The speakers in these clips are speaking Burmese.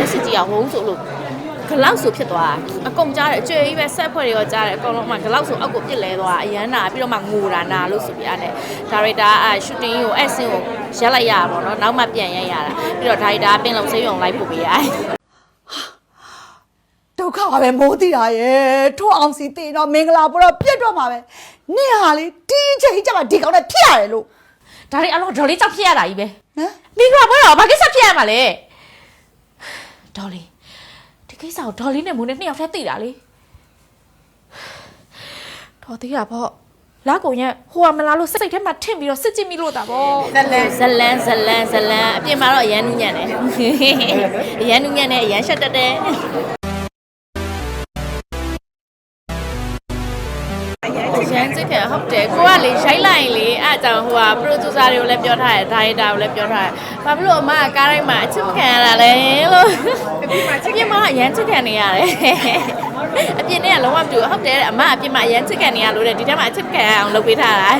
လက်စစ်ကြီးကဝုန်းဆိုလို့ဂလောက်ဆိုဖြစ်သွားတာအကုန်ကြားတယ်အကျွေကြီးပဲဆက်ဖွဲ့တွေရောကြားတယ်အကုန်လုံးမှဂလောက်ဆိုအောက်ကိုပြစ်လဲသွားတာအရန်နာပြီးတော့မှငိုတာနာလို့ဆိုပြရတယ်ဒါရိုက်တာအရှူတင်ကိုအဲ့ဆင်းကိုရက်လိုက်ရတာပေါ့နော်နောက်မှပြန်ရိုက်ရတာပြီးတော့ဒါရိုက်တာပင်လုံဆေးရုံလိုက်ပို့ပေးရတယ်ဒုက္ခပါပဲမိုးတီတာရဲ့ထို့အောင်စီတင်တော့မင်္ဂလာပေါ်တော့ပြတ်တော့မှာပဲနင့်ဟာလေဒီအချိန်ကျမှဒီကောင်နဲ့ဖြစ်ရတယ်လို့ဒါတွေအလောဒေါ်လေးကြောက်ဖြစ်ရတာကြီးပဲဟမ်မိကဘွားတော့ဘာကိစ္စဖြစ်ရမှာလဲ ဒေါ်လေးဒီကိစ္စကိုဒေါ်လေးနဲ့မိုးနဲ့နှစ်ယောက်တည်းသိတာလေဒေါ်သေးတာပေါ့လာကုန်ရက်ဟိုကမလာလို့စိတ်ထဲမှာထင့်ပြီးတော့စစ်ကြည့်မိလို့တာပေါ့ဇလန်ဇလန်ဇလန်ဇလန်အပြင်မှာတော့အရန်နူးညံ့တယ်အရန်နူးညံ့တယ်အရန်ရှက်တက်တယ် ရန်စစ်ခံဟုတ်တယ်ကိုကလေရိုက်လိုက်ရင်လေအဲ့အကြောင့်ဟိုက producer တွေကိုလည်းပြောထားတယ် director ကိုလည်းပြောထားတယ်ဘာဖြစ်လို့အမကကားတိုင်းမှာအချစ်မခံရတာလဲလို့အပြင်မှာအရန်ချစ်ခံနေရတယ် အပြင်နဲ့ကလုံးဝမတူဘူးဟုတ်တယ်အမအပြင်မှာအရန်ချစ်ခံနေရလို့တဲ့ဒီထဲမှာအချစ်ခံရအောင်လုပ်ပေးထားတာ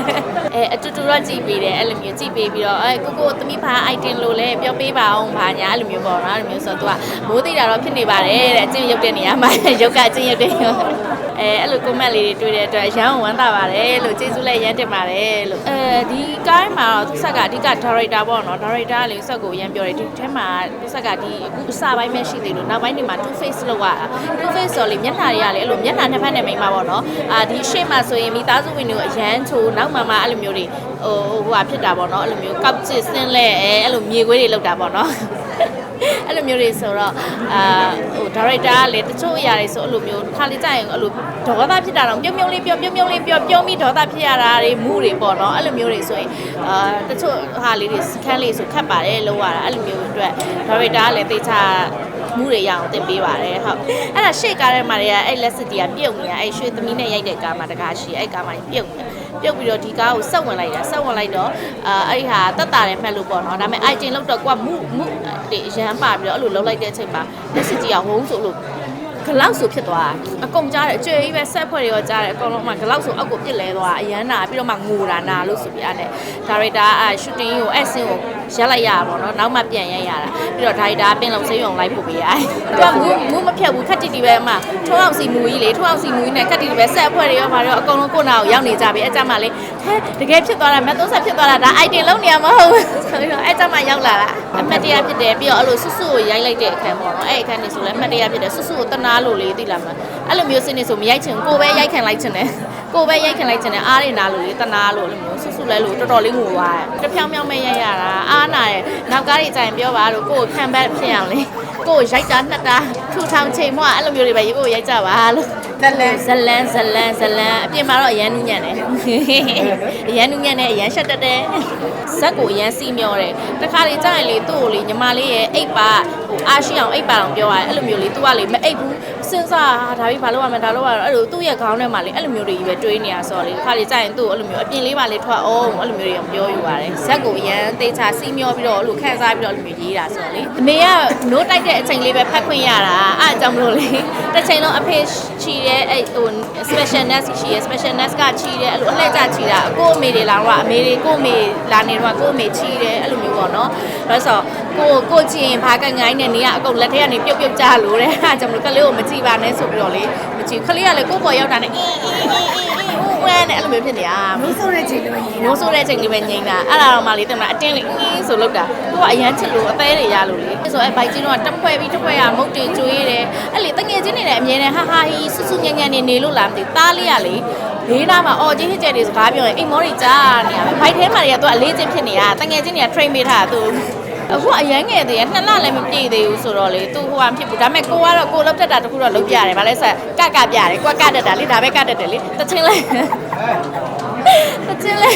အဲအတူတူတော့ကြည်ပေးတယ်အဲ့လိုမျိုးကြည်ပေးပြီးတော့အဲကိုကိုသမီးဘာ item လို့လဲပြောပေးပါအောင်ဘာညာအဲ့လိုမျိုးပေါ့နော်အဲ့လိုမျိုးဆိုတော့ तू ကမိုးသိတာတော့ဖြစ်နေပါတယ်တဲ့အချင်းရုပ်တဲ့နေရာမှာရုပ်ကအချင်းရုပ်တဲ့ရောအဲအဲ့လို comment လေးတွေတွေ့တဲ့အတွက်အရန်ဝမ်းသာပါတယ်လို့ကျေးဇူးလည်းရမ်းတင်ပါတယ်လို့အဲဒီကိုင်းမှာတော့သူဆက်ကအဓိက director ပေါ့နော် director ကလေဆက်ကိုရမ်းပြောတယ်ဒီထဲမှာသူဆက်ကဒီအခုအစပိုင်းပဲရှိသေးလို့နောက်ပိုင်းတွေမှာ two face လောက်ရတာ two face ဆိုလေမျက်နှာတွေကလေအဲ့လိုမျက်နှာနှစ်ဖက်နဲ့မိန်ပါပေါ့နော်အာဒီရှေ့မှာဆိုရင်မိသားစုဝင်တွေကိုအရန်ချိုးနောက်မှမှအဲ့လိုမျိုးတွေဟိုဟိုဟာဖြစ်တာပေါ့နော်အဲ့လိုမျိုးကောက်ချစ်ဆင်းလဲအဲအဲ့လိုမြေခွေးတွေလောက်တာပေါ့နော်အဲ့လိုမျိုးတွေဆိုတော့အာဟိုဒါရိုက်တာကလည်းတချို့အရာတွေဆိုအဲ့လိုမျိုးတစ်ခါလေးကြာရင်အဲ့လိုဒေါသဖြစ်တာတော့ပြုံးပြုံးလေးပြောပြုံးပြုံးလေးပြောပြုံးပြီးဒေါသဖြစ်ရတာတွေမူတွေပေါ့နော်အဲ့လိုမျိုးတွေဆိုရင်အာတချို့ဟာလေးတွေစခန်းလေးဆိုခတ်ပါတယ်လောက်ရတာအဲ့လိုမျိုးအတွက်ဒါရိုက်တာကလည်းတေချာ မှုတွေရအောင်တင်ပေးပါတယ်ဟုတ်အဲ့ဒါရှေ့ကားထဲမှာတွေကအဲ့လက်စစ်တီကပြုတ်နေတာအဲ့ရွှေသမီးနဲ့ရိုက်တဲ့ကားမှာတကားရှိအဲ့ကားမှာပြုတ်နေပြုတ်ပြီးတော့ဒီကားကိုဆက်ဝင်လိုက်တာဆက်ဝင်လိုက်တော့အာအဲ့ဒီဟာတက်တာတယ်မှတ်လို့ပေါ့နော်ဒါပေမဲ့ item လောက်တော့ကွာမှုမှုတွေရမ်းပါပြီးတော့အဲ့လိုလောက်လိုက်တဲ့အချိန်မှာလက်စစ်တီကဝုန်းဆိုလို့ ဂလောက်ဆိုဖြစ်သွားတာအကုန်ကြားတယ်အကျွေကြီးပဲဆက်ဖွဲ့တွေရောကြားတယ်အကုန်လုံးမှဂလောက်ဆိုအောက်ကိုပြစ်လဲသွားတာအရန်နာပြီးတော့မှငိုတာနာလို့ဆိုပြရတယ်ဒါရိုက်တာအရှူတင်ကိုအဲ့ဆင်းကိုရက်လိုက်ရတာပေါ့နော်နောက်မှပြန်ရိုက်ရတာပြီးတော့ဒါရိုက်တာပင်လုံဆေးရုံလိုက်ပို့ပေးရတယ်သူကမူးမူးမဖြတ်ဘူးခက်တီတီပဲအမထိုးအောင်စီမူကြီးလေထိုးအောင်စီမူကြီးနဲ့ခက်တီတီပဲဆက်ဖွဲ့တွေရောဘာတွေရောအကုန်လုံးကိုနာကိုရောက်နေကြပြီအဲ့ကြမှာလေဟဲတကယ်ဖြစ်သွားတာမက်သုံးဆက်ဖြစ်သွားတာဒါ item လုံးနေရမဟုတ်ဘူးဆိုပြီးတော့အဲ့ကြမှာရောက်လာတာအမှတ်တရဖြစ်တယ်ပြီးတော့အဲ့လိုဆွဆွကိုရိုက်လိုက်တဲ့အခန်းပေါ့နော်အဲ့အခန်းနေဆိုလဲအမှတ်တရဖြစ်တယ်ဆွဆွကိုတနာလို့လေသိလားမအဲ့လိုမျိုးစနေဆိုမရိုက်ချင်ကိုပဲရိုက်ခံလိုက်ချင်တယ်ကိုပဲရိုက်ခံလိုက်ချင်တယ်အားရနာလို့လေတနာလို့အဲ့လိုမျိုးဆွဆွလဲလို့တော်တော်လေးငိုသွားတယ်တဖြောင်းဖြောင်းပဲရိုက်ရတာအားနာရဲ့နောက်ကားတွေကြရင်ပြောပါလို့ကိုကိုခံဘက်ဖြစ်အောင်လေကိုကိုရိုက်တာနှစ်တာထူထောင်ချိန်မှအဲ့လိုမျိုးတွေပဲရေကိုရိုက်ကြပါလို့ ဇလန်ဇလန်ဇလန်ဇလန်အပြင်မှာတော့အရန်နူးညံ့တယ်အရန်နူးညံ့တယ်အရန်ရှက်တက်တယ်ဇက်ကိုအရန်စီးမျောတယ်တခါလေကြာရင်လေသူ့ကိုလေညီမလေးရဲ့အိတ်ပါဟိုအားရှိအောင်အိတ်ပါအောင်ပြောရတယ်အဲ့လိုမျိုးလေ तू ကလေမအိတ်ဘူး စဉ်းစားဟာဒါပြီးဘာလို့ရမလဲဒါလို့ရတော့အဲ့လိုသူ့ရဲ့ခေါင်းထဲမှာလေအဲ့လိုမျိုးတွေကြီးပဲတွေးနေရဆိုတော့လေတခါလေကြာရင်သူ့ကိုအဲ့လိုမျိုးအပြင်လေးပါလေထွက်အောင်အဲ့လိုမျိုးတွေပြောယူရတယ်ဇက်ကိုအရန်တေချာစီးမျောပြီးတော့အဲ့လိုခန်းစားပြီးတော့အဲ့လိုမျိုးရေးတာဆိုတော့လေအမေကနိုးတိုက်တဲ့အချိန်လေးပဲဖတ်ခွင့်ရတာအဲ့အကြောင်းမလို့လေတစ်ချိန်လုံးအဖေချီတဲ့အဲ့ဟို special nest ရှိရယ် special nest ကချီတယ်အဲ့လိုအလှည့်ကျချီတာအကိုအမေတွေလာတော့အမေတွေကိုအမေလာနေတော့ကိုအမေချီတယ်အဲ့လိုမျိုး ပေါ့နော်ဒါဆိုကိုကိုချီရင်ဘာကငိုင်းနေနေရအကုန်လက်ထဲကနေပြုတ်ပြုတ်ကြလို့တဲ့အဲ့ကြောင့်မလို့ကလေးကိုမကြည့်ပါနဲ့ဆိုပြီးတော့လေမကြည့်ခလေးကလည်းကိုပေါ်ရောက်တာနဲ့အင်းအင်းအင်းအင်းဝဲနဲ့အဲ့လိုမျိုးဖြစ်နေတာမိုးဆိုးတဲ့ချိန်တွေပဲညီမိုးဆိုးတဲ့ချိန်လေးပဲငိမ့်တာအဲ့ဒါတော့မှလေတင်မလားအတင်းလေးအင်းဆိုလောက်တာကိုကအရန်ချစ်လို့အသေးတွေရလို့လေဆိုအဲ့ဘိုက်ကြီးတော့တက်ဖွဲပြီးတက်ဖွဲရမုတ်တွေကျွေးတယ် မြဲတမ်းဟာဟာဟီဆူဆူညံ့ညံ့နေနေလို့လားမသိဘူးသားလေးကလေဘေးနားမှာအော်ကြီးဟစ်ကျဲတွေစကားပြောရင်အိမ်မောတွေကြားနေရပဲဘိုက်ထဲမှာတွေကသူကအလေးချင်းဖြစ်နေတာတငယ်ချင်းတွေက train ပေးထားတာသူအခုအရန်ငယ်သေးရနှစ်လလည်းမပြည့်သေးဘူးဆိုတော့လေသူဟိုဟာဖြစ်ဘူးဒါပေမဲ့ကိုကတော့ကိုလောက်တက်တာတခုတော့လုပ်ပြရတယ်ဗာလဲဆိုကကပြရတယ်ကွက်ကတက်တာလေဒါပဲကတက်တယ်လေတချင်းလဲ တချင်းလဲ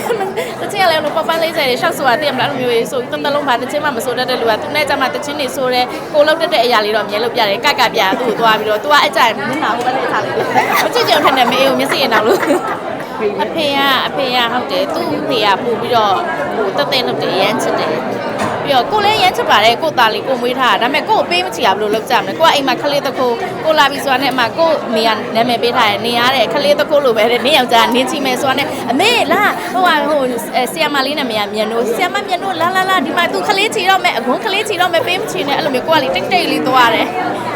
တချင်းလဲလို့ပပန်းလေးဆယ်တွေရှောက်ဆိုတာတည်မလားအဲ့လိုမျိုးကြီးဆိုတတလုံးပါတချင်းမှမဆိုတတ်တဲ့လူကသူနဲ့ကြမှာတချင်းတွေဆိုတဲ့ကိုလောက်တက်တဲ့အရာလေးတော့အမြဲလုပ်ပြတယ်ကကပြသူ့ကိုသွားပြီးတော့ तू ကအဲ့ကြရင်မျက်နှာကိုပဲလေးထားလိုက်တယ်မကြည့်ကြုံထက်နဲ့မေးကိုမျက်စိရင်တော့လို့အဖေကအဖေကဟုတ်တယ်သူ့ဖေကပို့ပြီးတော့ဟိုတက်တဲ့လုပ်တယ်ရမ်းချစ်တယ် ပြီးတော့ကိုလည်းရမ်းချစ်ပါတယ်ကိုသားလေးကိုမွေးထားတာဒါပေမဲ့ကိုကိုပေးမချီရဘလို့လုပ်ကြမလဲကိုကအိမ်မှာခလေးတခိုးကိုလာပြီဆိုတာနဲ့အမကိုမေကနာမည်ပေးထားတယ်နေရတဲ့ခလေးတခိုးလိုပဲတဲ့နင်းယောက်ျားနင်းချီမယ်ဆိုတာနဲ့အမေလာဟိုဟာဟိုဆီယမလေးနာမည်ကမြန်တို့ဆီယမမြန်တို့လာလာလာဒီမှာသူခလေးချီတော့မယ်အကွန်ခလေးချီတော့မယ်ပေးမချီနဲ့အဲ့လိုမျိုးကိုကလေတိတ်တိတ်လေးသွားတယ်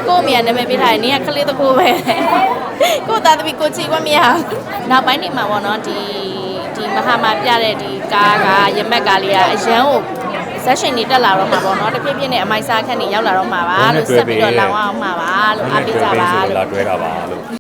ကိုမေကနာမည်ပေးထားတယ်နင်းကခလေးတခိုးပဲကိုသားသမီးကိုချီခွင့်မရနောက်ပိုင်းနေမှာပေါ့နော်ဒီဒီမဟာမာပြတဲ့ဒီကားကရမက်ကားလေးကအရန်ကို ဆက်ရှင်နေတက်လာတော့မှာပေါ့နော်တပြည့်ပြည့်နဲ့အမိုက်စားခန့်နေရောက်လာတော့မှာပါလို့ဆက်ပြီးတော့လောင်အောင်မှာပါလို့အားပေးကြပါလို့လာတွဲတာပါလို့